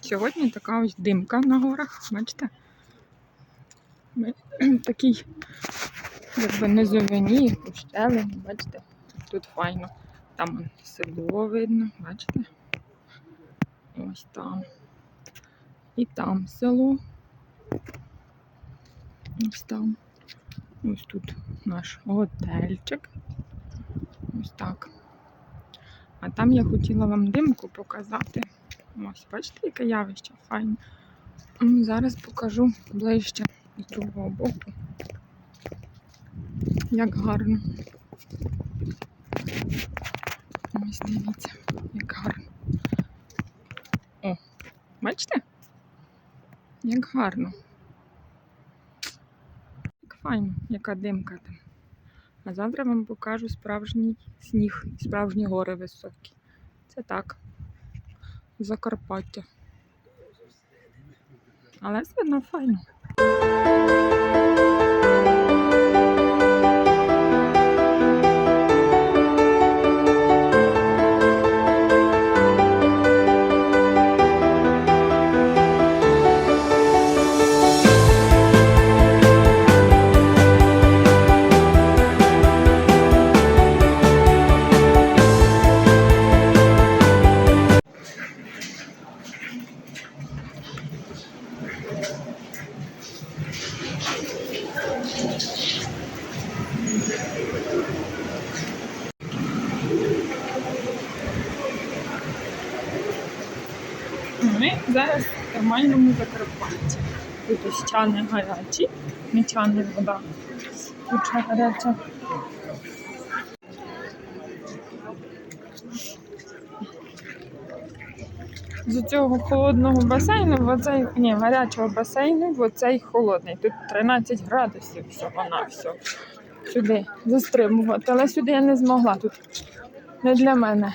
Сьогодні така ось димка на горах, бачите? Такий, якби низовині, ущелин, бачите? Тут файно. Там село видно, бачите? Ось там. І там село. Ось там. Ось тут наш готельчик. Ось так. А там я хотіла вам димку показати. Ось, бачите, яке явище файне. Зараз покажу ближче з другого боку. Як гарно. Ось дивіться, як гарно. О, бачите? Як гарно. Як файно, яка димка там. А завтра вам покажу справжній сніг, справжні гори високі. Це так. Закарпаття. Але все одно файно. Ми зараз в термальному Закарпатті. Тут ось чани гарячі, не вода. Тут гаряча. З цього холодного басейну в оцей, ні, гарячого басейну в оцей холодний. Тут 13 градусів всього на все. Сюди застримувати. Але сюди я не змогла. Тут не для мене.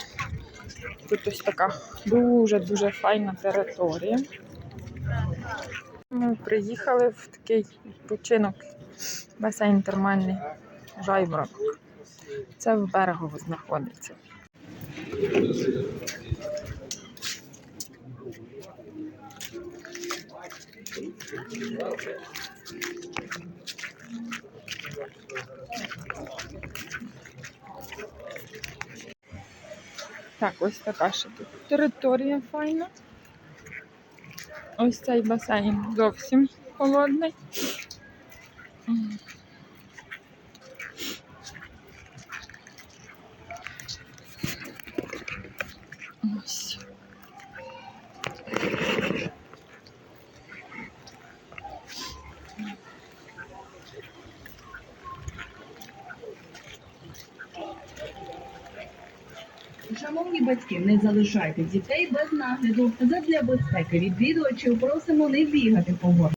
Тут ось така дуже-дуже файна територія. Ми приїхали в такий відпочинок, басейн термальний Жайворонок. Це в берегово знаходиться. Так, ось така ще тут територія файна. Ось цей басейн зовсім холодний. Шановні батьки, не залишайте дітей без нагляду. Задля безпеки відвідувачів просимо не бігати по горах.